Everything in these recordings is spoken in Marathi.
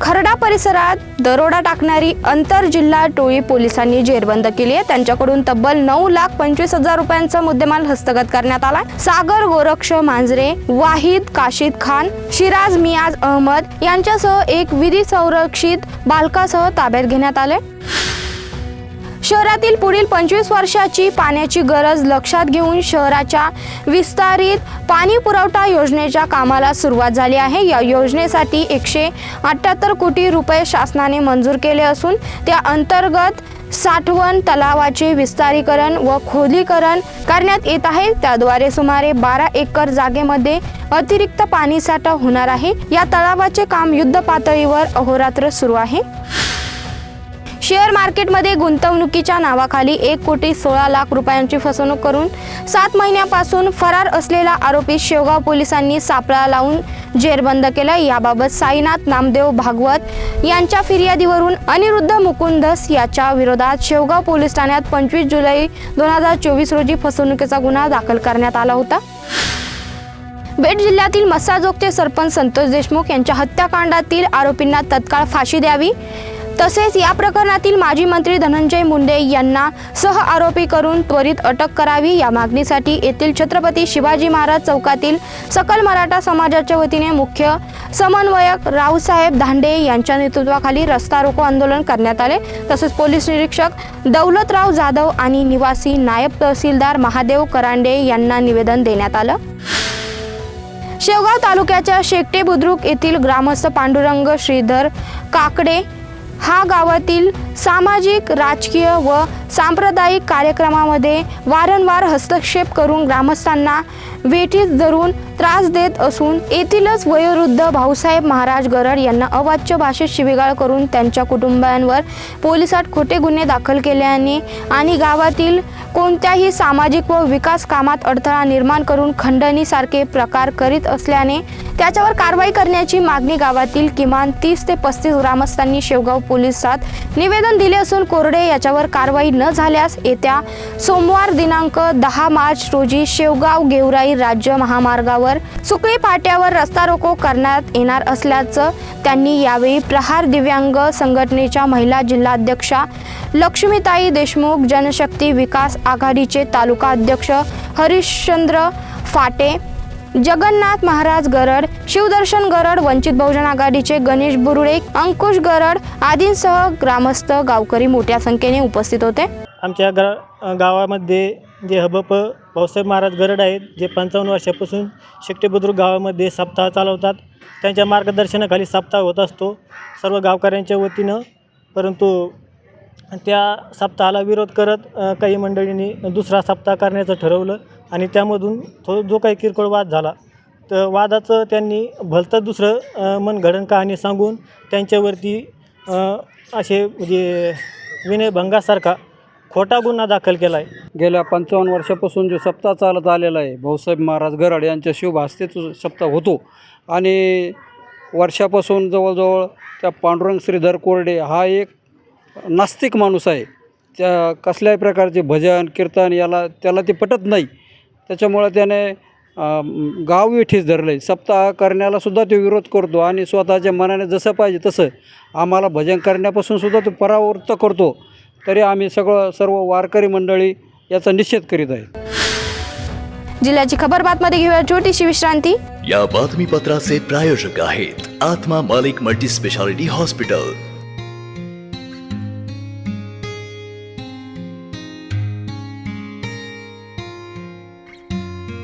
खरडा परिसरात दरोडा टाकणारी आंतर जिल्हा टोळी पोलिसांनी जेरबंद केली आहे. त्यांच्याकडून तब्बल नऊ लाख पंचवीस हजार रुपयांचा मुद्देमाल हस्तगत करण्यात आला सागर गोरक्ष मांजरे वाहिद काशिद खान शिराज मियाज अहमद यांच्यासह एक विधी संरक्षित बालकासह ताब्यात घेण्यात आले शहरातील पुढील पंचवीस वर्षाची पाण्याची गरज लक्षात घेऊन शहराच्या विस्तारित पाणी पुरवठा योजनेच्या कामाला सुरुवात झाली आहे. या योजनेसाठी एकशे अठ्ठ्याहत्तर कोटी रुपये शासनाने मंजूर केले असून त्या अंतर्गत साठवण तलावाचे विस्तारीकरण व खोलीकरण करण्यात येत आहे. त्याद्वारे सुमारे बारा एकर जागेमध्ये अतिरिक्त पाणीसाठा होणार आहे. या तलावाचे काम युद्ध पातळीवर अहोरात्र सुरू आहे. शेअर मार्केटमध्ये गुंतवणुकीच्या नावाखाली एक कोटी सोळा लाख रुपयांची फसवणूक करून सात महिन्यापासून फरार असलेला आरोपी शेवगाव पोलिसांनी सापळा लावून जेरबंद केला. याबाबत साईनाथ नामदेव भागवत यांच्या फिर्यादीवरून अनिरुद्ध मुकुंदस याच्या विरोधात शेवगाव पोलीस ठाण्यात पंचवीस जुलै दोन हजार चोवीस रोजी फसवणुकीचा गुन्हा दाखल करण्यात आला होता. बेट जिल्ह्यातील मस्साजोगचे सरपंच संतोष देशमुख यांच्या हत्याकांडातील आरोपींना तत्काळ फाशी द्यावी. तसेच या प्रकरणातील माजी मंत्री धनंजय मुंडे यांना सह आरोपी करून त्वरित अटक करावी या मागणीसाठी येथील छत्रपती शिवाजी महाराज चौकातील सकल मराठा समाजाच्या वतीने मुख्य समन्वयक रावसाहेब धांडे यांच्या नेतृत्वाखाली रस्ता रोको आंदोलन करण्यात आले. तसेच पोलीस निरीक्षक दौलतराव जाधव आणि निवासी नायब तहसीलदार महादेव करांडे यांना निवेदन देण्यात आलं. शेवगाव तालुक्याच्या शेकटे बुद्रुक येथील ग्रामस्थ पांडुरंग श्रीधर काकडे हा गावातील सामाजिक राजकीय व सांप्रदायिक कार्यक्रमामध्ये वारंवार हस्तक्षेप करून ग्रामस्थांना वेठीत धरून त्रास देत असून येथीलच वयोवृद्ध भाऊसाहेब महाराज गरड यांना अवाच्य भाषेत शिवीगाळ करून त्यांच्या कुटुंबियांवर पोलिसात खोटे गुन्हे दाखल केल्याने आणि गावातील कोणत्याही सामाजिक व विकास कामात अडथळा निर्माण करून खंडणीसारखे प्रकार करीत असल्याने त्याच्यावर कारवाई करण्याची मागणी गावातील किमान तीस ते पस्तीस ग्रामस्थांनी शेवगाव पोलिसात निवेदन दिले असून कोरडे याच्यावर कारवाई न झाल्यास येत्या सोमवार दिनांक दहा मार्च रोजी शेवगाव गेवराई राज्य महामार्गावर सुकळी पाट्यावर रस्ता रोको करण्यात येणार असल्याचं त्यांनी यावेळी प्रहार दिव्यांग संघटनेच्या महिला जिल्हाध्यक्षा लक्ष्मीताई देशमुख जनशक्ती विकास आघाडीचे तालुका अध्यक्ष हरिश्चंद्र फाटे जगन्नाथ महाराज गरड शिवदर्शन गरड वंचित बहुजन आघाडीचे गणेश बुरुडे अंकुश गरड आदींसह ग्रामस्थ गावकरी मोठ्या संख्येने उपस्थित होते. आमच्या गा गावामध्ये जे हबप भाऊसाहेब महाराज गरड आहेत जे पंचावन्न वर्षापासून शेकटे बुद्रुक गावामध्ये सप्ताह चालवतात त्यांच्या मार्गदर्शनाखाली सप्ताह होत असतो सर्व गावकऱ्यांच्या वतीनं. परंतु त्या सप्ताहाला विरोध करत काही मंडळींनी दुसरा सप्ताह करण्याचं ठरवलं. आणि त्यामधून तो जो काही किरकोळ वाद झाला तर वादाचं त्यांनी भलतं दुसरं अ, मनगडण कहाणी सांगून त्यांच्यावरती असे म्हणजे विनयभंगासारखा खोटा गुन्हा दाखल केला आहे गेल्या पंचावन्न वर्षापासून जो सप्ताह चालत आलेला आहे भाऊसाहेब महाराज गराड यांच्या शुभ सप्ताह होतो. आणि वर्षापासून जवळजवळ त्या पांडुरंग श्रीधर कोरडे हा एक नास्तिक माणूस आहे. त्या कसल्याही प्रकारचे भजन कीर्तन याला त्याला ते पटत नाही. त्याच्यामुळं त्याने गाव वेठीस धरलं आहे सप्ताह करण्याला सुद्धा तो विरोध करतो आणि स्वतःच्या मनाने जसं पाहिजे तसं आम्हाला भजन करण्यापासून सुद्धा तो परावृत्त करतो. तरी आम्ही सगळं सर्व वारकरी मंडळी याचा निषेध करीत आहे. जिल्ह्याची खबर बातमध्ये घेऊया छोटीशी विश्रांती. या बातमीपत्राचे प्रायोजक आहेत आत्मा मालिक मल्टी स्पेशालिटी हॉस्पिटल.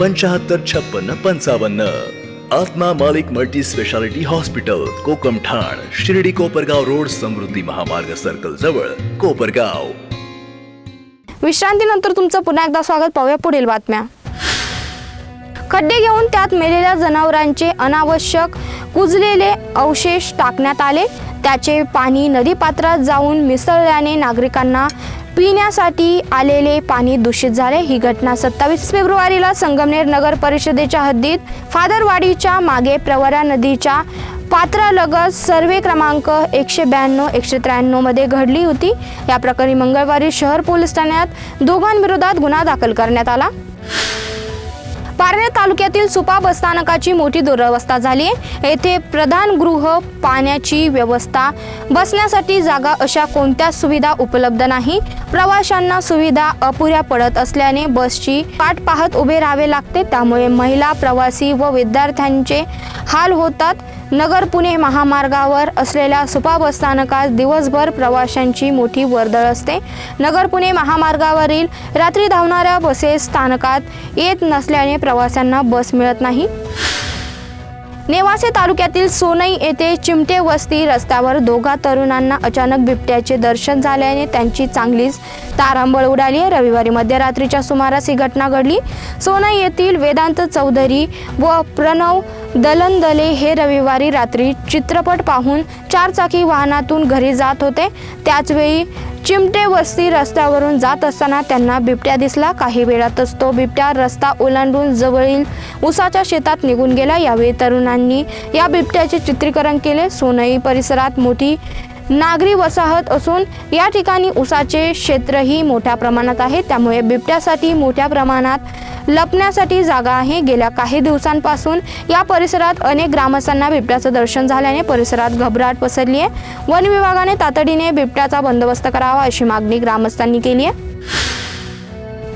पंचाहत्तर छप्पन्न पंचावन्न. आत्मा मालिक मल्टी स्पेशालिटी हॉस्पिटल कोकम ठाण शिर्डी कोपरगाव रोड समृद्धी महामार्ग सर्कल जवळ कोपरगाव. विश्रांतीनंतर तुमचं पुन्हा एकदा स्वागत. पाहूया पुढील बातम्या. खड्डे घेऊन त्यात मेलेल्या जनावरांचे अनावश्यक कुजलेले अवशेष टाकण्यात आले. त्याचे पाणी नदीपात्रात जाऊन मिसळल्याने नागरिकांना पिण्यासाठी आलेले पाणी दूषित झाले. ही घटना सत्तावीस फेब्रुवारीला संगमनेर नगर परिषदेच्या हद्दीत फादरवाडीच्या मागे प्रवरा नदीच्या पात्रालगत सर्वे क्रमांक एकशे ब्याण्णव एकशे त्र्याण्णवमध्ये घडली होती. या प्रकरणी मंगळवारी शहर पोलीस ठाण्यात दोघांविरोधात गुन्हा दाखल करण्यात आला. पारनेर तालुक्यातील सुपा बसस्थानकाची मोठी दुरवस्था झाली आहे. येथे प्रधान गृह पाण्याची व्यवस्था बसण्यासाठी जागा अशा कोणत्याच सुविधा उपलब्ध नाही? प्रवाशांना सुविधा अपुऱ्या पडत असल्याने बसची पाठ पाहत उभे राहावे लागते. त्यामुळे महिला प्रवासी व विद्यार्थ्यांचे हाल होतात. नगर पुणे महामार्गावर असलेल्या सुपा बसस्थानकात दिवसभर प्रवाशांची मोठी वर्दळ असते. नगर पुणे महामार्गावरील रात्री धावणाऱ्या बसेस स्थानकात येत नसल्याने प्रवाशांना बस मिळत नाही. नेवासे तालुक्यातील सोनई येथे चिमटे वस्ती रस्त्यावर दोघा तरुणांना अचानक बिबट्याचे दर्शन झाल्याने त्यांची चांगलीच तारांबळ उडाली. आहे रविवारी मध्यरात्रीच्या सुमारास ही घटना घडली. सोनई येथील वेदांत चौधरी व प्रणव दलन दले हे रविवारी रात्री चित्रपट पाहून चारचाकी वाहनातून घरी जात होते. त्याचवेळी चिमटे वस्ती रस्त्यावरून जात असताना त्यांना बिबट्या दिसला. काही वेळातच तो बिबट्या रस्ता ओलांडून जवळील उसाच्या शेतात निघून गेला. यावेळी तरुणांनी या बिबट्याचे चित्रीकरण केले. सोनई परिसरात मोठी नागरी वसाहत असून या ठिकाणी उसाचे क्षेत्रही मोठ्या प्रमाणात आहे. त्यामुळे बिबट्यासाठी मोठ्या प्रमाणात लपण्यासाठी जागा आहे. गेल्या काही दिवसांपासून या परिसरात अनेक ग्रामस्थांना बिबट्याचं दर्शन झाल्याने परिसरात घबराट पसरली आहे वन विभागाने तातडीने बिबट्याचा बंदोबस्त करावा अशी मागणी ग्रामस्थांनी केली आहे.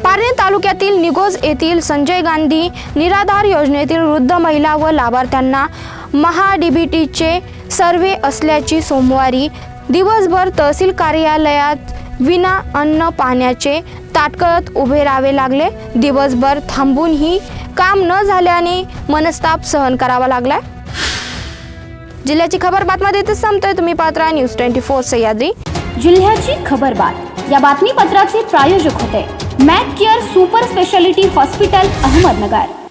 पारनेर तालुक्यातील निगोज येथील संजय गांधी निराधार योजनेतील वृद्ध महिला व लाभार्थ्यांना महाडीबीटीचे सर्वे असल्याची सोमवारी दिवसभर तहसील कार्यालयात विना अन्न पाण्याचे ताटकळत उभे राहावे लागले. दिवसभर थांबूनही काम न झाल्याने मनस्ताप सहन करावा लागलाय जिल्ह्याची खबर बातम्या देते संपतोय. तुम्ही पात्रा न्यूज ट्वेंटी फोर सह्याद्री. जिल्ह्याची खबरबात या बातमीपत्राचे प्रायोजक होते. Mac Care super speciality hospital Ahmednagar.